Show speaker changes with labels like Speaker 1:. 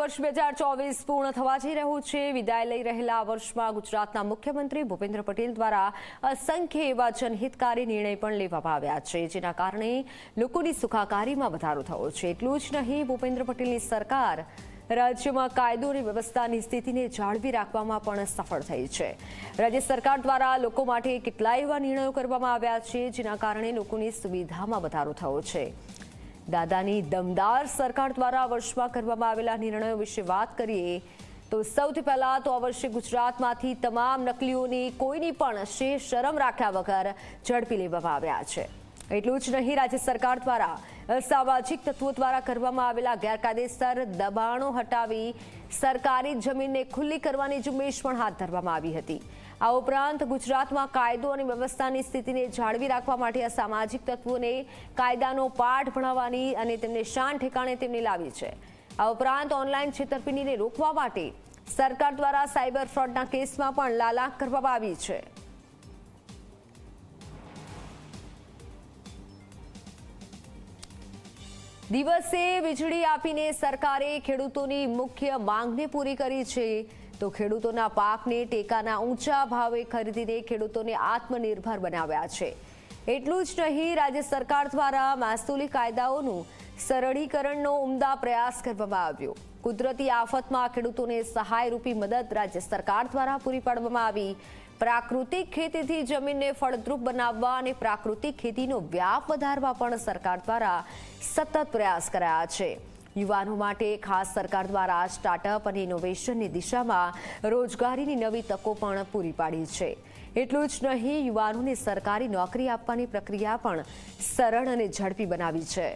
Speaker 1: વર્ષ બે હજાર ચોવીસ પૂર્ણ થવા જઈ રહ્યું છે. વિદાય લઈ રહેલા વર્ષમાં ગુજરાતના મુખ્યમંત્રી ભૂપેન્દ્ર પટેલ દ્વારા અસંખ્ય એવા જનહિતકારી નિર્ણય પણ લેવામાં આવ્યા છે, જેના કારણે લોકોની સુખાકારીમાં વધારો થયો છે. એટલું જ નહીં, ભૂપેન્દ્ર પટેલની સરકાર રાજ્યમાં કાયદો અને વ્યવસ્થાની સ્થિતિને જાળવી રાખવામાં પણ સફળ થઈ છે. રાજ્ય સરકાર દ્વારા લોકો માટે કેટલાય એવા નિર્ણયો કરવામાં આવ્યા છે, જેના કારણે લોકોની સુવિધામાં વધારો થયો છે. દાદાની દમદાર સરકાર દ્વારા વર્ષમાં કરવામાં આવેલા નિર્ણયો વિશે વાત કરીએ તો સૌથી પહેલા તો આ વર્ષે ગુજરાતમાંથી તમામ નકલીઓની કોઈની પણ શે શરમ રાખ્યા વગર ઝડપી લેવામાં આવ્યા છે. એટલું જ નહીં, રાજ્ય સરકાર દ્વારા અસામાજિક તત્વો દ્વારા કરવામાં આવેલા ગેરકાયદેસર દબાણો હટાવી સરકારી જમીનને ખુલ્લી કરવાની ઝુંબેશ પણ હાથ ધરવામાં આવી હતી. આ ઉપરાંત ગુજરાતમાં કાયદો અને વ્યવસ્થાની સ્થિતિને જાળવી રાખવા માટે આ સામાજિક તત્વોને કાયદાનો પાઠ ભણાવવાની અને તેમને શાન ઠેકાણે તેમને લાવી છે. આ ઉપરાંત ઓનલાઈન છેતરપિંડીને રોકવા માટે સરકાર દ્વારા સાયબર ફ્રોડના કેસમાં પણ લાલાક કરવામાં આવી છે. દિવસે વીજળી આપીને સરકારે ખેડૂતોની મુખ્ય માંગને પૂરી કરી છે. તો ખેડૂતોના પાકને ટેકાના ઊંચા ભાવે ખરીદીને ખેડૂતોને આત્મનિર્ભર બનાવ્યા છે. એટલું જ નહીં, રાજ્ય સરકાર દ્વારા મહેસૂલી કાયદાઓનું સરળીકરણનો ઉમદા પ્રયાસ કરવામાં આવ્યો. કુદરતી આફતમાં ખેડૂતોને સહાયરૂપી મદદ રાજ્ય સરકાર દ્વારા પૂરી પાડવામાં આવી. પ્રાકૃતિક ખેતીથી જમીનને ફળદ્રુપ બનાવવા અને પ્રાકૃતિક ખેતીનો વ્યાપ વધારવા પણ સરકાર દ્વારા સતત પ્રયાસ કરાયા છે. યુવાનો માટે ખાસ સરકાર દ્વારા સ્ટાર્ટઅપ અને ઇનોવેશનની દિશામાં રોજગારીની નવી તકો પણ પૂરી પાડી છે. એટલું જ નહીં, યુવાનોને સરકારી નોકરી આપવાની પ્રક્રિયા પણ સરળ અને ઝડપી બનાવી છે.